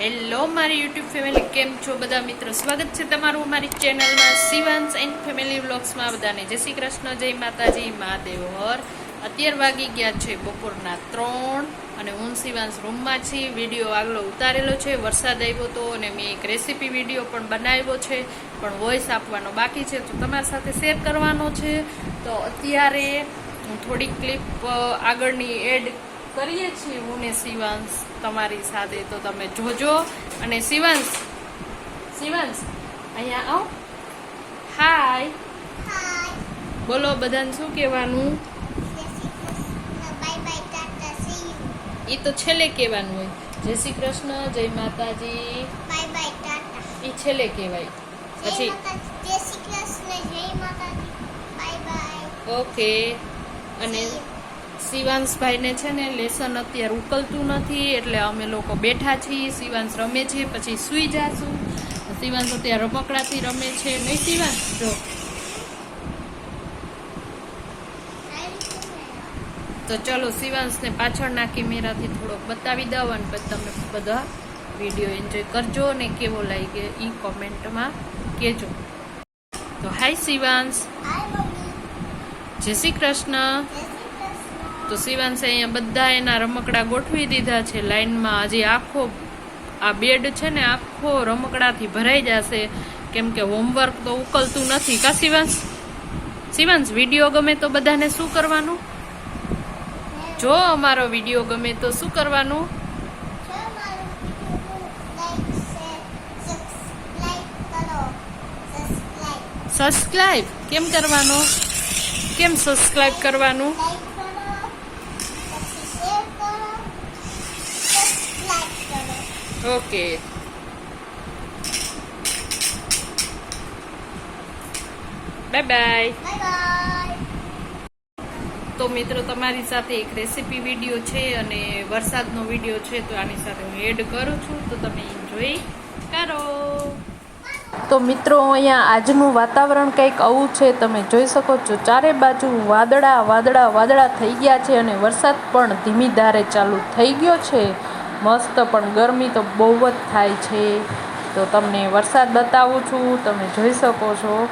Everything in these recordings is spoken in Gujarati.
હેલો મારી યુટ્યુબ ફેમિલી કેમ છો બધા મિત્રો? સ્વાગત છે તમારું અમારી ચેનલમાં શિવાંશ એન્ડ ફેમિલી વ્લોગ્સમાં બધાને. જય શ્રી કૃષ્ણ, જય માતાજી, મહાદેવ. હર. અત્યાર વાગી ગયા છે બપોરના ત્રણ અને હું શિવાંશ રૂમમાં છીએ વીડિયો આગલો ઉતારેલો છે. વરસાદ આવ્યો હતો અને મેં એક રેસીપી વીડિયો પણ બનાવ્યો છે, પણ વોઇસ આપવાનો બાકી છે. તો તમારી સાથે શેર કરવાનો છે. તો અત્યારે હું થોડી ક્લિપ આગળની એડ કરીએ છીએ હું ને શિવાંશ તમારી સાથે તો તમે જોજો. અને શિવાંશ શિવાંશ અહીંયા આવ. હાય બોલો બધાને શું કહેવાનું. એ તો છેલ્લે કહેવાનું હોય. જય શ્રી કૃષ્ણ જય માતાજી. Bye bye Tata. એ છેલ્લે કહેવાય. પછી જય શ્રી કૃષ્ણ જય માતાજી. બાય બાય ઓકે અને. શિવાંશભાઈને છે ને લેસન અત્યારે ઉકલતું નથી એટલે અમે લોકો બેઠા છીએ શિવાંશ રમે છે પછી સૂઈ જાશું. શિવાંશ અત્યારે રમકડાથી રમે છે. નહીં શિવાંશ? જો. તો ચલો શિવાંશને પાછળના કેમેરાથી થોડોક બતાવી દઉં અને પછી તમે બધા વીડિયો એન્જોય કરજો અને કેવો લાગે એ કોમેન્ટમાં કહેજો. તો હાય શિવાંશ. જય શ્રી કૃષ્ણ. તો શિવાંશે અહીંયા બધા એના રમકડા ગોઠવી દીધા છે. લાઈનમાં હજી આખો આ બેડ છે ને આખો રમકડાથી ભરાઈ જશે. કેમ કે હોમવર્ક તો ઉકલતું નથી. કા શિવાંશ? શિવાંશ વીડિયો ગમે તો બધાને શું કરવાનું? જો અમારો વીડિયો ગમે તો શું કરવાનું. સબસ્ક્રાઇબ કેમ કરવાનું? કેમ સબસ્ક્રાઇબ કરવાનું Like કરો. પછી share કરો. Subscribe કરો. Okay bye bye Bye bye. તો મિત્રો તમારી સાથે એક રેસીપી વીડિયો છે અને વરસાદનો વીડિયો છે તો આની સાથે હું એડ કરું છું. તો તમે એન્જોય કરો. તો મિત્રો અહીંયા આજનું વાતાવરણ કંઈક આવું છે તમે જોઈ શકો છો. ચારે બાજુ વાદળા વાદળા વાદળા થઈ ગયા છે અને વરસાદ પણ ધીમી ધારે ચાલુ થઈ ગયો છે. મસ્ત, પણ ગરમી તો બહુ જ થાય છે. તો તમને વરસાદ બતાવું છું, તમે જોઈ શકો છો.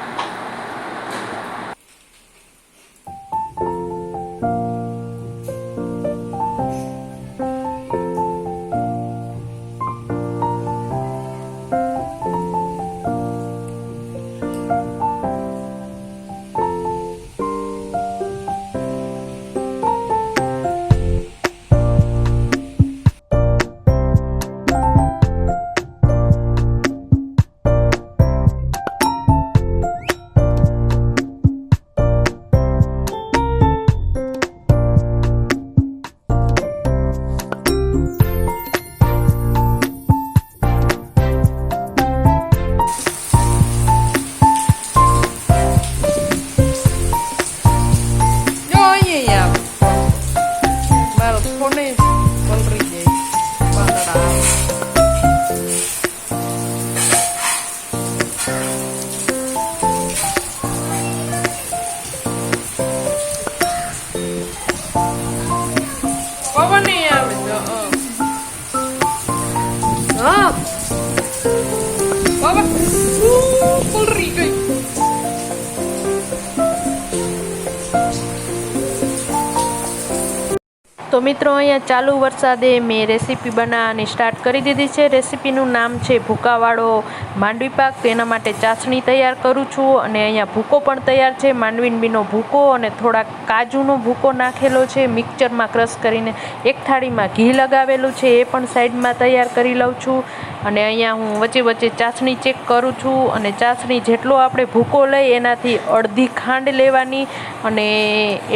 તો મિત્રો, અહીંયા ચાલુ વરસાદે મેં રેસીપી બનાવવાની સ્ટાર્ટ કરી દીધી છે. રેસીપીનું નામ છે ભૂકાવાળો માંડવી પાક. તેના માટે ચાસણી તૈયાર કરું છું અને અહીંયા ભૂકો પણ તૈયાર છે. માંડવીનબીનો ભૂકો અને થોડાક કાજુનો ભૂકો નાખેલો છે. મિક્સચરમાં ક્રશ કરીને એક થાળીમાં ઘી લગાવેલું છે. એ પણ સાઈડમાં તૈયાર કરી લઉં છું અને અહીંયા હું વચ્ચે વચ્ચે ચાસણી ચેક કરું છું અને ચાસણી જેટલો આપણે ભૂકો લઈ એનાથી અડધી ખાંડ લેવાની અને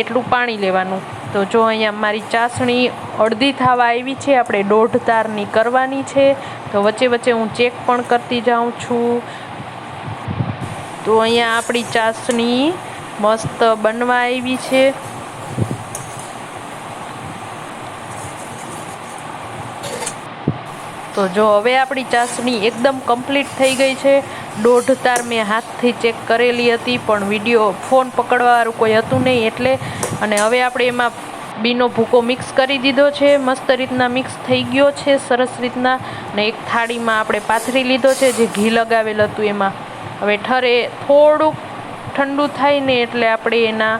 એટલું પાણી લેવાનું. તો જો અહીંયા મારી ચાસણી અડધી થવા આવી છે, આપણે દોઢ તારની કરવાની છે, તો વચ્ચે વચ્ચે હું ચેક પણ કરતી જાઉં છું. તો અહીંયા આપણી ચાસણી મસ્ત બનવા આવી છે. તો જો હવે આપણી ચાસણી એકદમ કમ્પ્લીટ થઈ ગઈ છે. દોઢ તાર મેં હાથથી ચેક કરેલી હતી, પણ વીડિયો ફોન પકડવાવાળું કોઈ હતું નહીં એટલે. અને હવે આપણે એમાં બીનો ભૂકો મિક્સ કરી દીધો છે, મસ્ત રીતના મિક્સ થઈ ગયો છે, સરસ રીતના. ને એક થાળીમાં આપણે પાથરી લીધો છે, જે ઘી લગાવેલ હતું એમાં. હવે ઠરે થોડુંક ઠંડુ થાય ને એટલે આપણે એના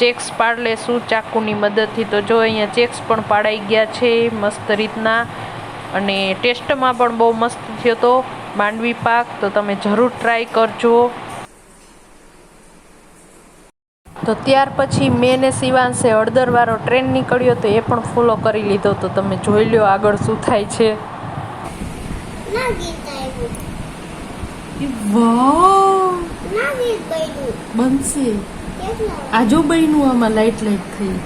ચેક્સ પાડ લેશું ચાકુની મદદથી. તો જો અહીંયા ચેક્સ પણ પાડાઈ ગયા છે, મસ્ત રીતના. અને ટેસ્ટમાં પણ બહુ મસ્ત થયો તો. માંડવી પાક તો તમે જરૂર ટ્રાય કરજો. તો ત્યાર પછી મેં ને શિવાંશે હળદરવાળો ટ્રેન નીકળ્યો તો એ પણ ફોલો કરી લીધો. તો તમે જોઈ લ્યો આગળ શું થાય છે. બનશે. આજો બન્યું આમાં લાઈટ લાઈટ થઈ.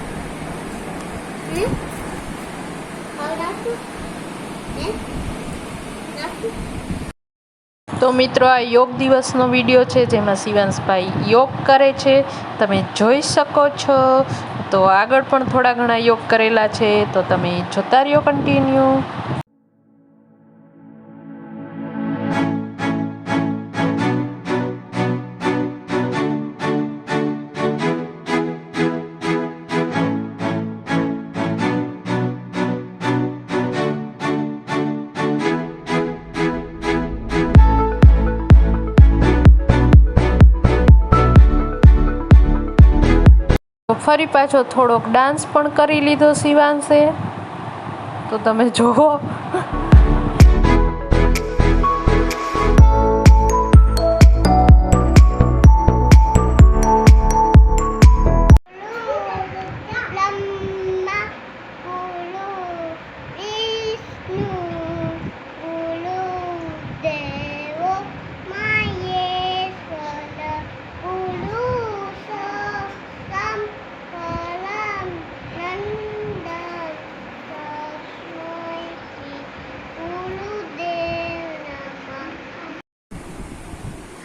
રાખું તો મિત્રો, આ યોગ દિવસનો વીડિયો છે જેમાં શિવાંશભાઈ યોગ કરે છે. તમે જોઈ શકો છો. તો આગળ પણ થોડા ઘણા યોગ કરેલા છે. તો તમે જોતા રહ્યો કન્ટિન્યુ ફરી પાછો થોડોક ડાન્સ પણ કરી લીધો શિવાંશે. તો તમે જુઓ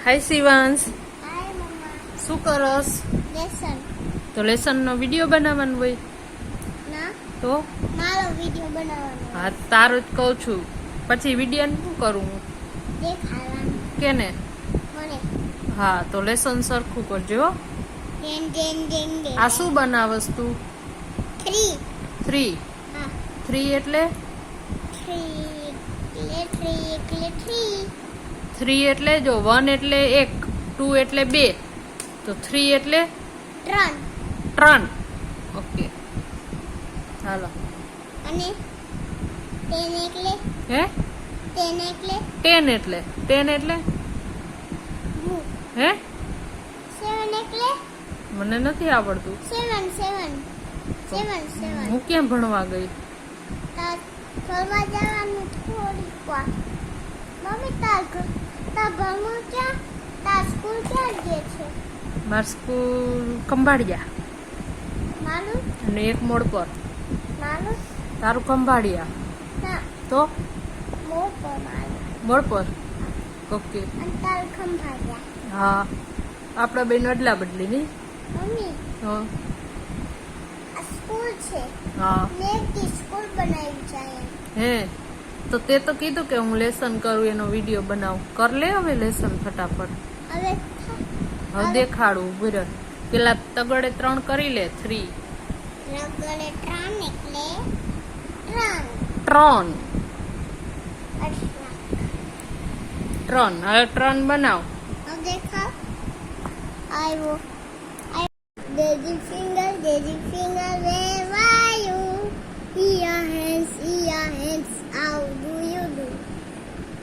હાય શિવાંશ શું કરોસ? લેસન. તો લેસનનો વીડિયો બનાવવાનો હોય. ના? તો? મારો વીડિયો બનાવવાનો. હા તારું જ કહું છું. પછી વીડિયો શું કરું હું? દેખાડવાનું કેને? મને. હા તો લેસન સરખું કરજો હો. ડેન ડેન ડેન ડેન આ શું બનાવસ તું? થ્રી થ્રી હા. થ્રી એટલે? થ્રી એટલે થ્રી એટલે થ્રી થ્રી એટલે જો વન એટલે એક ટુ એટલે બે તો થ્રી એટલે ત્રણ ત્રણ ઓકે હાલો. અને ટેન એટલે હે? ટેન એટલે ટેન એટલે. ટેન એટલે? હું? સેવન એટલે મને નથી આવડતું. સેવન સેવન સેવન સેવન હું કેમ ભણવા ગઈ? ફરવા જવાનું થોડીક વાર. મમ્મી તાર માર સ્કૂલ મારું અને એક મોડ પર તારું ના. તો? મોડ પર ઓકે. હા. આપણા બેન અદલા બદલી આ સ્કૂલ છે. હા. સ્કૂલ બનાવી છે હે. તો તે તો કીધું કે હું લેસન કરું એનો વીડિયો બનાવું. કર લે હવે લેસન ફટાફટ. હવે દેખાડું ઊભી રહે. પેલા તગડે ત્રણ કરી લે થ્રી. ત્રણ ત્રણ. હવે ત્રણ બનાવ. દેખાવ. Daddy finger, daisy finger, where are you? Here hands, here hands, how do you do?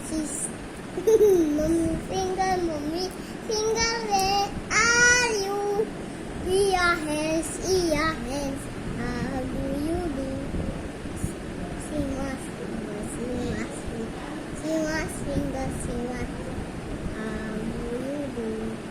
She's mommy finger, mommy finger, where are you? Here hands, here hands, how do you do? Simas, simas, simas, simas finger, simas, how do you do?